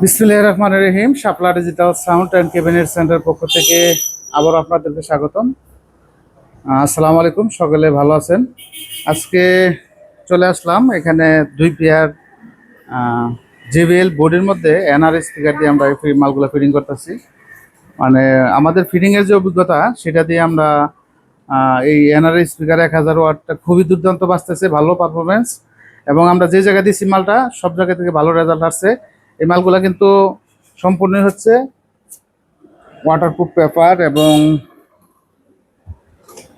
বিসমুল্লাহ রহমান রহিম, Shapla digital sound and cabinet center পক্ষ থেকে আবার আপনাদেরকে স্বাগতম। আসসালামু আলাইকুম, সকলে ভালো আছেন? আজকে চলে আসলাম এখানে দুই পেয়ার জেবিএল বোর্ডের মধ্যে এনআর স্পিকার দিয়ে আমরা এই মালগুলো ফিটিং করতেছি। মানে আমাদের ফিটিংয়ের যে অভিজ্ঞতা, সেটা দিয়ে আমরা এই এনআর স্পিকার এক হাজার ওয়াটটা খুবই দুর্দান্ত বাঁচতেছে ভালো পারফরমেন্স এবং আমরা যে জায়গায় দিচ্ছি মালটা, সব জায়গা থেকে ভালো রেজাল্ট আসছে। এই মালগুলা কিন্তু সম্পূর্ণ হচ্ছে ওয়াটারপ্রুফ পেপার এবং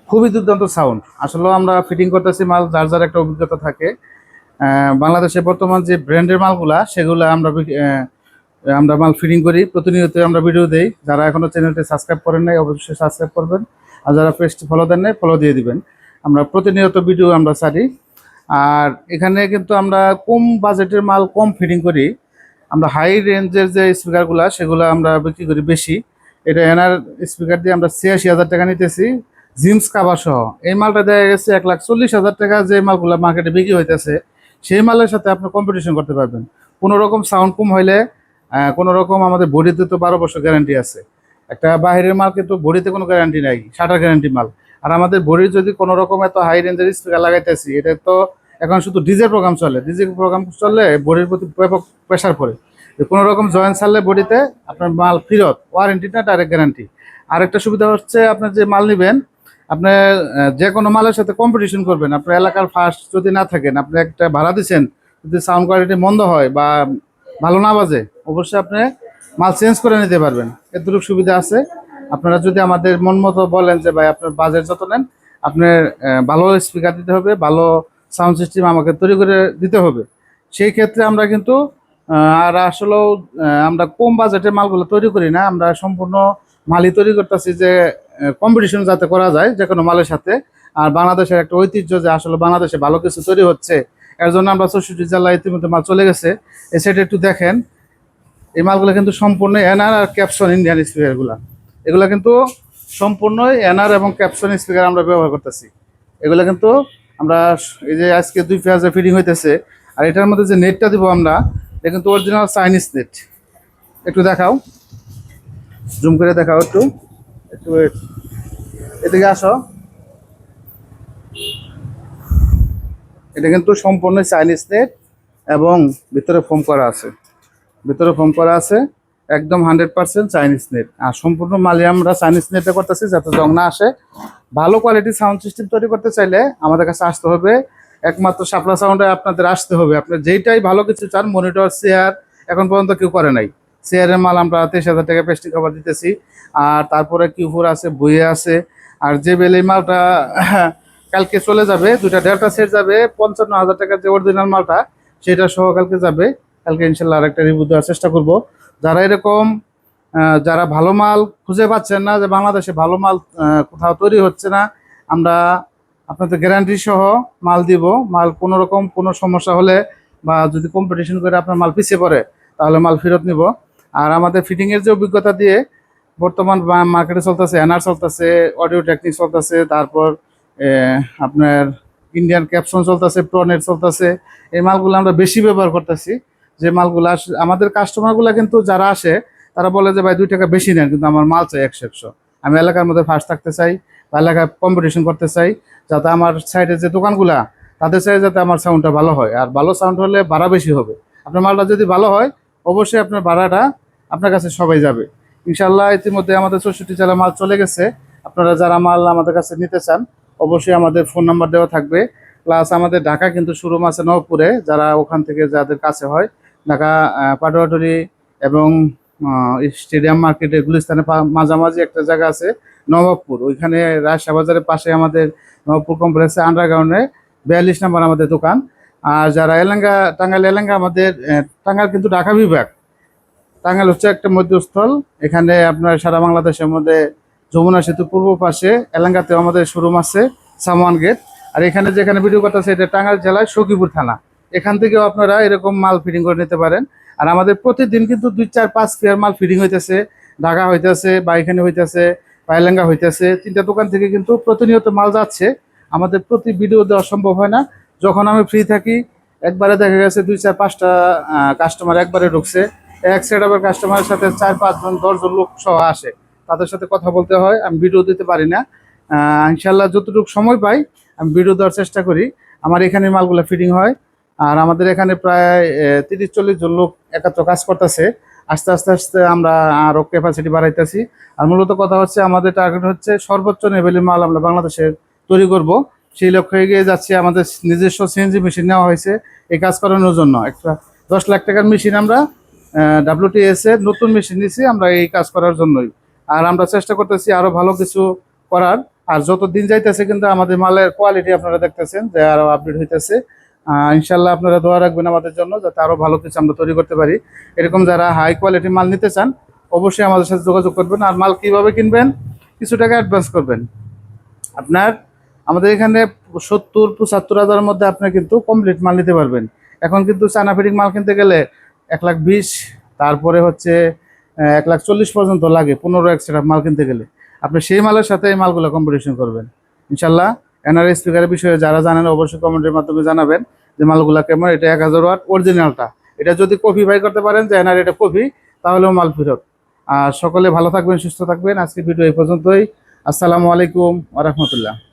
খুবই দুর্দান্ত সাউন্ড আসলে আমরা ফিটিং করতেছি মাল, যার যার একটা অভিজ্ঞতা থাকে। বাংলাদেশে বর্তমান যে ব্র্যান্ডের মালগুলা, সেগুলো আমরা আমরা মাল ফিটিং করি। প্রতিনিয়ত আমরা ভিডিও দেই। যারা এখনও চ্যানেলটি সাবস্ক্রাইব করেন নাই, অবশ্যই সাবস্ক্রাইব করবেন। আর যারা পেজটি ফলো দেন নাই ফলো দিয়ে দিবেন। আমরা প্রতিনিয়ত ভিডিও আমরা ছাড়ি। আর এখানে কিন্তু আমরা কম বাজেটের মাল কম ফিটিং করি। আমরা হাই রেঞ্জের যে স্পিকারগুলো সেগুলো আমরা বিক্রি করি বেশি। এটা এনার স্পিকার দিয়ে আমরা ছিয়াশি হাজার টাকা নিতেছি জিমস কাভার সহ। এই মালটা দেখা গেছে এক লাখ চল্লিশ হাজার টাকা যে মালগুলো মার্কেটে বিক্রি হইতেছে। সেই মালের সাথে আপনি কম্পিটিশন করতে পারবেন। কোনো রকম সাউন্ড কম হইলে কোনো রকম আমাদের বডিতে তো বারো বছর গ্যারান্টি আছে। একটা বাইরের মাল কিন্তু বডিতে কোনো গ্যারান্টি নাই শাটার গ্যারান্টি মাল। আর আমাদের বডির যদি কোনো রকম এত হাই রেঞ্জের স্পিকার লাগাইতেছি, এটা তো এখন শুধু ডিজে প্রোগ্রাম চলে। ডিজে প্রোগ্রাম চললে বডির প্রতি ব্যাপক প্রেশার পড়ে। কোনো রকম জয়েন্ট ছাড়লে বডিতে আপনার মাল ফেরত ওয়ারেন্টিটা ডাইরেক্ট গ্যারান্টি আরেকটা সুবিধা হচ্ছে আপনার যে মাল নেবেন, আপনি যে কোনো মালের সাথে কম্পিটিশন করবেন। আপনার এলাকার ফার্স্ট যদি না থাকেন, আপনি একটা ভাড়া দিচ্ছেন যদি সাউন্ড কোয়ালিটি মন্দ হয় বা ভালো না বাজে, অবশ্যই আপনি মাল চেঞ্জ করে নিতে পারবেন। এতটুকু সুবিধা আছে। আপনারা যদি আমাদের মন মতো বলেন যে, ভাই, আপনার বাজেট যত নেন, আপনার ভালো স্পিকার দিতে হবে, ভালো সাউন্ড সিস্টেম আমাকে তৈরি করে দিতে হবে। সেই ক্ষেত্রে আমরা কিন্তু আর আসলেও আমরা কম বাজেটের মালগুলো তৈরি করি না। আমরা সম্পূর্ণ মালই তৈরি করতেছি যে কম্পিটিশন যাতে করা যায় যে কোনো মালের সাথে। আর বাংলাদেশের একটা ঐতিহ্য যে আসলে বাংলাদেশে ভালো কিছু তৈরি হচ্ছে, এর জন্য আমরা চৌষট্টি জেলায় ইতিমধ্যে মাল চলে গেছে। এই সাইডে একটু দেখেন, এই মালগুলো কিন্তু সম্পূর্ণ এনআর আর ক্যাপসন ইন্ডিয়ান স্পিকারগুলো এগুলো। কিন্তু সম্পূর্ণই এনআর এবং ক্যাপসন স্পিকার আমরা ব্যবহার করতেছি। এগুলো কিন্তু আমরা এই যে আজকে দুই পেঁয়াজে ফিটিং হইতেছে, আর এটার মধ্যে যে নেটটা দিব আমরা, এটা কিন্তু অরিজিনাল চাইনিজ নেট একটু দেখাও। জুম করে দেখাও একটু। একটু এদিকে আসো। এটা কিন্তু সম্পূর্ণ চাইনিজ নেট এবং ভিতরে ফোম করা আছে। ভিতরে ফোম করা আছে, একদম হান্ড্রেড পার্সেন্ট চাইনিজ নেট আর সম্পূর্ণ মালে আমরা চাইনিজ নেটে করতেছি যাতে জং না আসে। ভালো কোয়ালিটির সাউন্ড সিস্টেম তৈরি করতে চাইলে আমাদের কাছে আসতে হবে। একমাত্র সাপলা সাউন্ডে আপনাদের আসতে হবে। আপনার যেইটাই ভালো কিছু চান মনিটর চেয়ার এখন পর্যন্ত কেউ করে নাই। চেয়ারের মাল আমরা তেইশ হাজার টাকা প্লাস্টিক কভার দিতেছি। আর তারপরে কিউফোর আছে বইয়ে আছে। আর যে বেলে মালটা কালকে চলে যাবে দুটা ডেল্টা সেট যাবে, পঞ্চান্ন হাজার টাকার যে অরিজিনাল মালটা, সেটা সহ কালকে যাবে। কালকে ইনশাল্লাহ আরেকটা রিভিউ দেওয়ার চেষ্টা করব। যারা এরকম যারা ভালো মাল খুঁজে পাচ্ছেন না যে বাংলাদেশে ভালো মাল কোথাও তৈরি হচ্ছে না, আমরা আপনাদের গ্যারান্টি সহ মাল দিব। মাল কোনো রকম কোনো সমস্যা হলে বা যদি কম্পিটিশন করে আপনার মাল পিছিয়ে পড়ে, তাহলে মাল ফেরত নিব। আর আমাদের ফিটিংয়ের যে অভিজ্ঞতা দিয়ে বর্তমান মার্কেটে চলতেছে এনআর চলতেছে অডিও টেকনিক চলতেছে, তারপর আপনার ইন্ডিয়ান ক্যাপশন চলতেছে প্রনেট চলতেছে, এই মালগুলো আমরা বেশি ব্যবহার করতেছি। যে মালগুলো আমাদের কাস্টমারগুলো কিন্তু যারা আসে তারা বলে যে ভাই দুই টাকা বেশি নেন কিন্তু আমার মাল চাই একশো একশো। আমি এলাকার মধ্যে ফার্স্ট থাকতে চাই বা এলাকায় কম্পিটিশন করতে চাই যাতে আমার সাইডে যে দোকানগুলা তাদের চাই যাতে আমার সাউন্ডটা ভালো হয়। আর ভালো সাউন্ড হলে ভাড়া বেশি হবে। আপনার মালটা যদি ভালো হয় অবশ্যই আপনার ভাড়াটা আপনার কাছে সবাই যাবে। ইনশাল্লাহ ইতিমধ্যে আমাদের চৌষট্টি জেলা মাল চলে গেছে। আপনারা যারা মাল আমাদের কাছে নিতে চান অবশ্যই আমাদের ফোন নাম্বার দেওয়া থাকবে। প্লাস আমাদের ঢাকা কিন্তু শোরুম আছে নবপুরে যারা ওখান থেকে যাদের কাছে হয় ঢাকা আহ, পাটোয়াটুলি এবং স্টেডিয়াম মার্কেটে গুলিস্তানে পা- মাঝামাঝি একটা জায়গা আছে, নবাবপুর। ওইখানে রাজশাহ বাজারের পাশে আমাদের নবাবপুর কমপ্লেক্সে আন্ডারগ্রাউন্ডে বিয়াল্লিশ নাম্বার আমাদের দোকান। আর যারা এলাঙ্গা, টাঙ্গাইল এলাঙ্গা আমাদের টাঙ্গাইল কিন্তু ঢাকা বিভাগ। টাঙ্গাইল হচ্ছে একটা মধ্যস্থল। এখানে আপনার সারা বাংলাদেশের মধ্যে যমুনা সেতু পূর্ব পাশে, এলাঙ্গাতেও আমাদের শোরুম আছে সামান গেট আর এখানে যেখানে ভিডিও করতেছে, এটা টাঙ্গাইল জেলায় সখীপুর থানা। এখান থেকেও আপনারা এরকম মাল ফিটিং করে নিতে পারেন। আর আমাদের প্রতিদিন কিন্তু দুই, চার, পাঁচ পেয়ার মাল ফিডিং হইতেছে, ঢাকা হইতেছে বা এখানে হইতেছে বা এলাঙ্গা হইতেছে, তিনটা দোকান থেকে কিন্তু প্রতিনিয়ত মাল যাচ্ছে। আমাদের প্রতি ভিডিও দেওয়া সম্ভব হয় না। যখন আমি ফ্রি থাকি, একবারে দেখা গেছে দুই, চার, পাঁচটা কাস্টমার একবারে ঢুকছে। এক সেট আপের কাস্টমারের সাথে চার পাঁচজন দশজন লোক সহ আসে। তাদের সাথে কথা বলতে হয়, আমি ভিডিও দিতে পারি না। ইনশাল্লাহ যতটুকু সময় পাই, আমি ভিডিও দেওয়ার চেষ্টা করি। আমার এখানে মালগুলো ফিটিং হয়। আর আমাদের এখানে প্রায় তিরিশ চল্লিশ জন লোক একাত্র কাজ করতেছে। আস্তে আস্তে আস্তে আমরা আরও ক্যাপাসিটি বাড়াইতেছি। আর মূলত কথা হচ্ছে, আমাদের টার্গেট হচ্ছে সর্বোচ্চ লেভেলের মাল আমরা বাংলাদেশে তৈরি করব। সেই লক্ষ্যে এগিয়ে যাচ্ছে, আমাদের নিজস্ব সিএনজি মেশিন নেওয়া হয়েছে এই কাজ করানোর জন্য। একটা দশ লাখ টাকার মেশিন আমরা ডাব্লিউটিএস এর নতুন মেশিন নিয়েছি আমরা এই কাজ করার জন্যই। আর আমরা চেষ্টা করতেছি আরও ভালো কিছু করার। আর যত দিন যাইতেছে কিন্তু আমাদের মালের কোয়ালিটি আপনারা দেখতেছেন, যে আরও আপডেট হইতেছে। ইনশাল্লাহ আপনারা দোয়া রাখবেন আমাদের জন্য যাতে আরও ভালো কিছু আমরা তৈরি করতে পারি। এরকম যারা হাই কোয়ালিটির মাল নিতে চান, অবশ্যই আমাদের সাথে যোগাযোগ করবেন। আর মাল কীভাবে কিনবেন, কিছু টাকা অ্যাডভান্স করবেন। আপনার, আমাদের এখানে সত্তর, পঁচাত্তর হাজারের মধ্যে আপনি কিন্তু কমপ্লিট মাল নিতে পারবেন। এখন কিন্তু চায়না ফিটিং মাল কিনতে গেলে এক লাখ বিশ, তারপরে হচ্ছে এক লাখ চল্লিশ পর্যন্ত লাগে পনেরো এক মাল কিনতে গেলে। আপনি সেই মালের সাথে এই মালগুলো কম্পিটিশন করবেন। ইনশাল্লাহ এনআরএস স্পিকারের বিষয়ে যারা জানেন, অবশ্যই কমেন্টের মাধ্যমে জানাবেন যে মালগুলা কেমন, এটা এক হাজার ওয়াট অরিজিনালটা এটা যদি কপি বাই করতে পারেন যে এনআর এটা কপি তাহলেও মাল ফেরত। আর সকলে ভালো থাকবেন, সুস্থ থাকবেন। আজকে ভিডিও এই পর্যন্তই। আসসালামু আলাইকুম আ রহমতুল্লাহ।